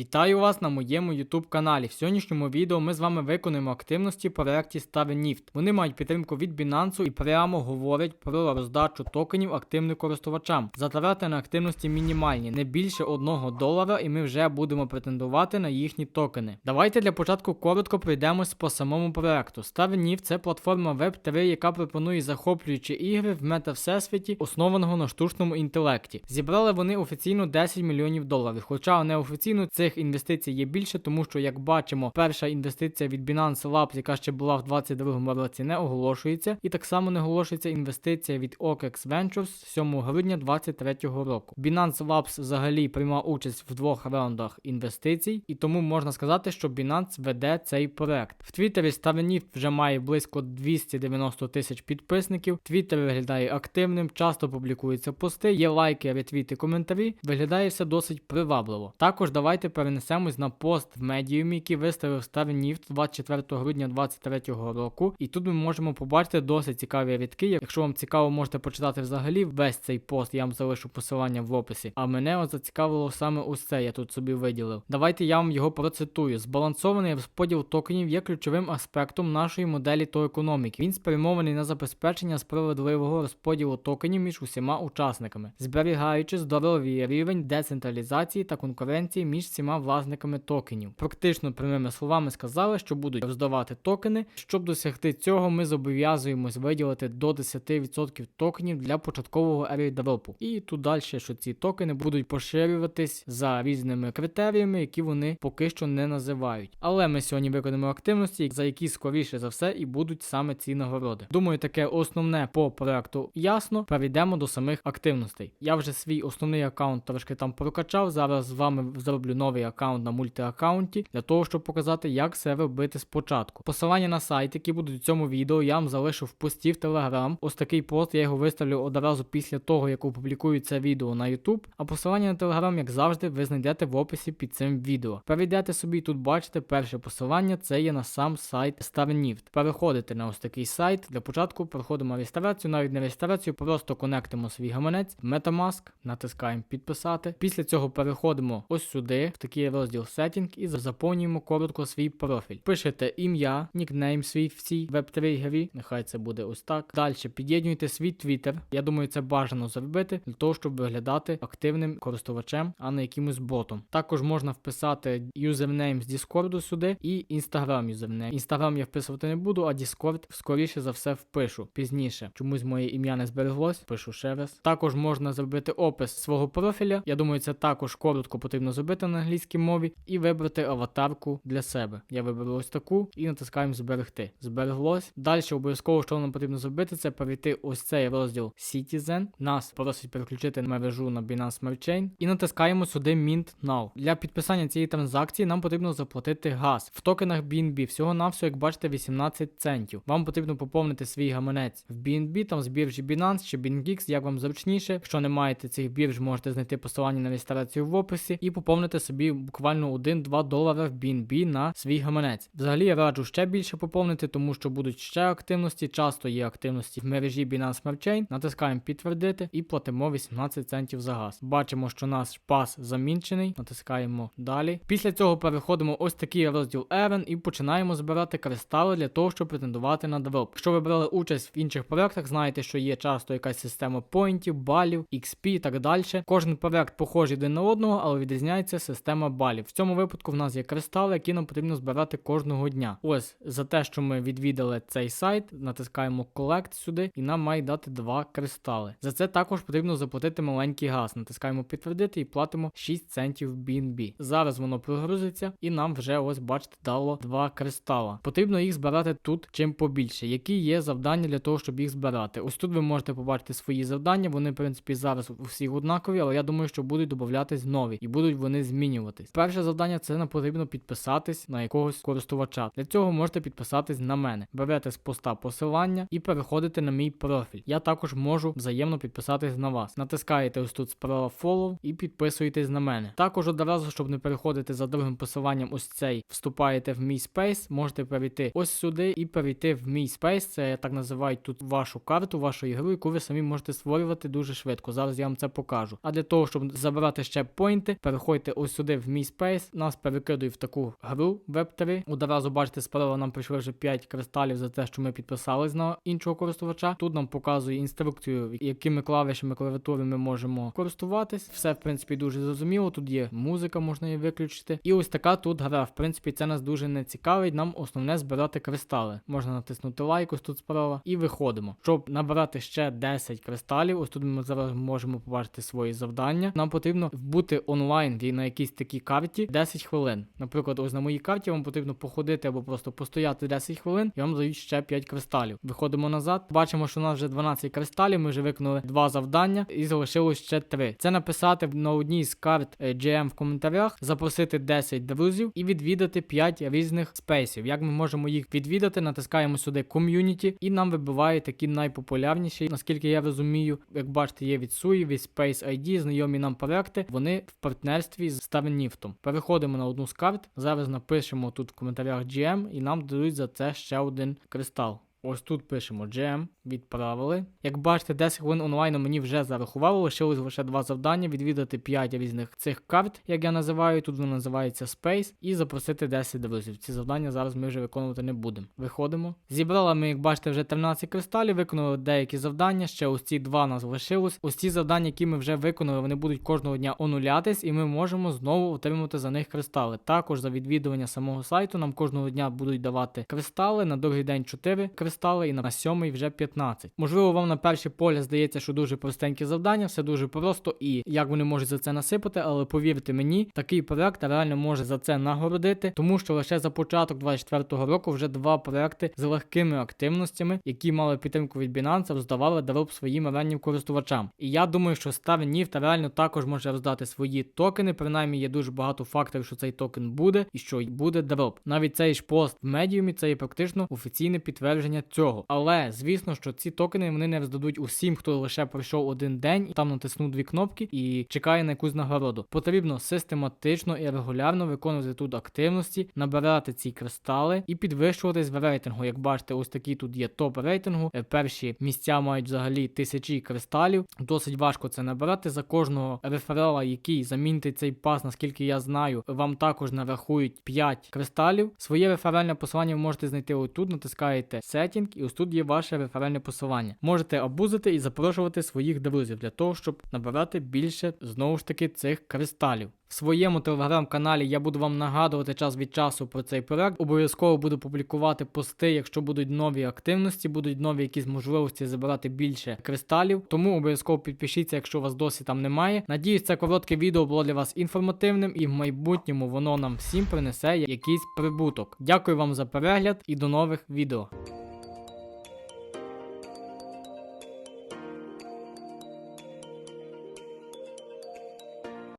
Вітаю вас на моєму YouTube каналі. В сьогоднішньому відео ми з вами виконуємо активності по проєкті StarNift. Вони мають підтримку від Binance і прямо говорять про роздачу токенів активним користувачам. Затрати на активності мінімальні, не більше 1 долара, і ми вже будемо претендувати на їхні токени. Давайте для початку коротко пройдемось по самому проєкту. StarNift – це платформа Web3, яка пропонує захоплюючі ігри в мета-всесвіті, основаного на штучному інтелекті. Зібрали вони офіційно 10 мільйонів доларів, хоча неофіційно цих інвестицій є більше, тому що, як бачимо, перша інвестиція від Binance Labs, яка ще була в 2022 році, не оголошується, і так само не оголошується інвестиція від OKEX Ventures 7 грудня 2023 року. Binance Labs взагалі приймав участь в двох раундах інвестицій, і тому можна сказати, що Binance веде цей проект. В Твіттері StarNift вже має близько 290 тисяч підписників. Твіттер виглядає активним, часто публікуються пости, є лайки, ретвіти, коментарі. Виглядає все досить привабливо. Також давайте перенесемось на пост в медіумі, який виставив StarNift 24 грудня 2023 року. І тут ми можемо побачити досить цікаві рядки. Якщо вам цікаво, можете почитати взагалі весь цей пост, я вам залишу посилання в описі. А мене от зацікавило саме це, я тут собі виділив. Давайте я вам його процитую. Збалансований розподіл токенів є ключовим аспектом нашої моделі та економіки. Він спрямований на забезпечення справедливого розподілу токенів між усіма учасниками, зберігаючи здоровий рівень децентралізації та конкуренції між всіма власниками токенів. Практично прямими словами сказали, що будуть роздавати токени. Щоб досягти цього, ми зобов'язуємось виділити до 10% токенів для початкового airdropу. І тут далі, що ці токени будуть поширюватись за різними критеріями, які вони поки що не називають. Але ми сьогодні виконаємо активності, за які скоріше за все і будуть саме ці нагороди. Думаю, таке основне по проекту ясно. Перейдемо до самих активностей. Я вже свій основний аккаунт трошки там прокачав. Зараз з вами зроблю новий аккаунт на мультиаккаунті для того, щоб показати, як це робити спочатку. Посилання на сайт, які будуть в цьому відео, я вам залишу в пості в Telegram. Ось такий пост я його виставлю одразу після того, як опублікую це відео на YouTube. А посилання на Telegram, як завжди, ви знайдете в описі під цим відео. Перейдете собі тут бачите перше посилання, це є на сам сайт StarNift. Переходите на ось такий сайт. Для початку проходимо реєстрацію, навіть не реєстрацію, просто конектимо свій гаманець, Metamask, натискаємо підписати. Після цього переходимо ось сюди, такий розділ Setting, і заповнюємо коротко свій профіль. Пишете ім'я, нікнейм свій в цій веб-3 грі. Нехай це буде ось так. Далі під'єднуйте свій Twitter. Я думаю, це бажано зробити для того, щоб виглядати активним користувачем, а не якимось ботом. Також можна вписати юзернейм з Discord сюди і Instagram юзернейм. Instagram я вписувати не буду, а Discord скоріше за все впишу пізніше. Чомусь моє ім'я не збереглось, пишу ще раз. Також можна зробити опис свого профіля. Я думаю, це також коротко потрібно зробити на англійській мові і вибрати аватарку для себе. Я виберу ось таку і натискаємо зберегти. Збереглось. Далі обов'язково, що нам потрібно зробити, це перейти ось цей розділ Citizen. Нас просить переключити мережу на Binance Smart Chain і натискаємо сюди Mint Now. Для підписання цієї транзакції нам потрібно заплатити газ в токенах BNB. Всього навсього, як бачите, 18 центів. Вам потрібно поповнити свій гаманець в BNB, там з біржі Binance чи BingX, як вам зручніше. Якщо не маєте цих бірж, можете знайти посилання на реєстрацію в описі і поповнити собі буквально 1-2 долара в BNB на свій гаманець. Взагалі я раджу ще більше поповнити, тому що будуть ще активності. Часто є активності в мережі Binance Smart Chain. Натискаємо підтвердити і платимо 18 центів за газ. Бачимо, що наш пас замінчений. Натискаємо далі. Після цього переходимо ось такий розділ Event і починаємо збирати кристали для того, щоб претендувати на дроп. Якщо ви брали участь в інших проектах, знаєте, що є часто якась система поінтів, балів, XP і так далі. Кожен проект похожий один на одного, але відрізняється система балів. В цьому випадку в нас є кристали, які нам потрібно збирати кожного дня. Ось за те, що ми відвідали цей сайт, натискаємо Collect сюди, і нам має дати два кристали. За це також потрібно заплатити маленький газ. Натискаємо підтвердити і платимо 6 центів BNB. Зараз воно прогрузиться, і нам вже ось бачите дало два кристала. Потрібно їх збирати тут чим побільше. Які є завдання для того, щоб їх збирати? Ось тут ви можете побачити свої завдання. Вони, в принципі, зараз у всіх однакові, але я думаю, що будуть додатись нові і будуть вони змінюватись. Перше завдання це нам потрібно підписатись на якогось користувача. Для цього можете підписатись на мене. Берете з поста посилання і переходите на мій профіль. Я також можу взаємно підписатись на вас. Натискаєте ось тут справа follow і підписуєтесь на мене. Також одразу, щоб не переходити за другим посиланням, ось цей вступаєте в мій спейс, можете перейти ось сюди і перейти в мій спейс. Це я так називаю тут вашу карту, вашу ігру, яку ви самі можете створювати дуже швидко. Зараз я вам це покажу. А для того, щоб забрати ще поінти, переходьте ось сюди сюди в мій спейс, нас перекидує в таку гру Web3. Одразу бачите, справа нам прийшли вже 5 кристалів за те, що ми підписались на іншого користувача. Тут нам показує інструкцію, якими клавішами клавіатури ми можемо користуватись. Все, в принципі, дуже зрозуміло. Тут є музика, можна її виключити. І ось така тут гра. В принципі, це нас дуже не цікавить. Нам основне збирати кристали. Можна натиснути лайк ось тут справа і виходимо. Щоб набирати ще 10 кристалів, ось тут ми зараз можемо побачити свої завдання. Нам потрібно бути онлайн ві- на якійсь такій карті 10 хвилин. Наприклад, ось на моїй карті вам потрібно походити або просто постояти 10 хвилин, і вам дають ще 5 кристалів. Виходимо назад. Бачимо, що у нас вже 12 кристалів. Ми вже виконали два завдання і залишилось ще 3. Це написати на одній з карт е, GM в коментарях, запросити 10 друзів і відвідати 5 різних спейсів. Як ми можемо їх відвідати? Натискаємо сюди ком'юніті, і нам вибиває такі найпопулярніші. Наскільки я розумію, як бачите, є від Sui, від Space ID, знайомі нам проекти. Вони в партнерстві з Starnift. Переходимо на одну з карт. Зараз напишемо тут в коментарях GM, і нам дадуть за це ще один кристал. Ось тут пишемо GM, відправили. Як бачите, 10 хвилин онлайну мені вже зарахувало, лишилось лише два завдання: відвідати 5 різних цих карт, як я називаю. Тут воно називається Space, і запросити 10 друзів. Ці завдання зараз ми вже виконувати не будемо. Виходимо. Зібрали ми, як бачите, вже 13 кристалів, виконали деякі завдання. Ще ось ці два нас лишилось. Ось ці завдання, які ми вже виконали, вони будуть кожного дня онулятись, і ми можемо знову отримати за них кристали. Також за відвідування самого сайту нам кожного дня будуть давати кристали. На другий день 4 кристали, і на сьомий вже 15. Можливо, вам на перший погляд здається, що дуже простенькі завдання, все дуже просто і як вони можуть за це насипати, але повірте мені, такий проект реально може за це нагородити, тому що лише за початок 24-го року вже два проекти з легкими активностями, які мали підтримку від Binance, роздавали дроп своїм раннім користувачам. І я думаю, що StarNift реально також може роздати свої токени. Принаймні є дуже багато факторів, що цей токен буде і що буде дроп. Навіть цей ж пост в медіумі це є практично офіційне підтвердження цього. Але звісно, що ці токени вони не роздадуть усім, хто лише пройшов один день і там натиснув дві кнопки і чекає на якусь нагороду. Потрібно систематично і регулярно виконувати тут активності, набирати ці кристали і підвищуватись в рейтингу. Як бачите, ось такі тут є топ рейтингу. Е, Перші місця мають взагалі тисячі кристалів. Досить важко це набирати. За кожного реферала, який замінить цей пас, наскільки я знаю, вам також нарахують 5 кристалів. Своє реферальне посилання ви можете знайти отут, натискаєте Setting, і ось тут є ваше реферальне посилання. Можете абузити і запрошувати своїх друзів для того, щоб набирати більше знову ж таки цих кристалів. В своєму телеграм-каналі я буду вам нагадувати час від часу про цей проект. Обов'язково буду публікувати пости, якщо будуть нові активності, будуть нові якісь можливості забирати більше кристалів. Тому обов'язково підпишіться, якщо у вас досі там немає. Надіюсь, це коротке відео було для вас інформативним і в майбутньому воно нам всім принесе якийсь прибуток. Дякую вам за перегляд і до нових відео.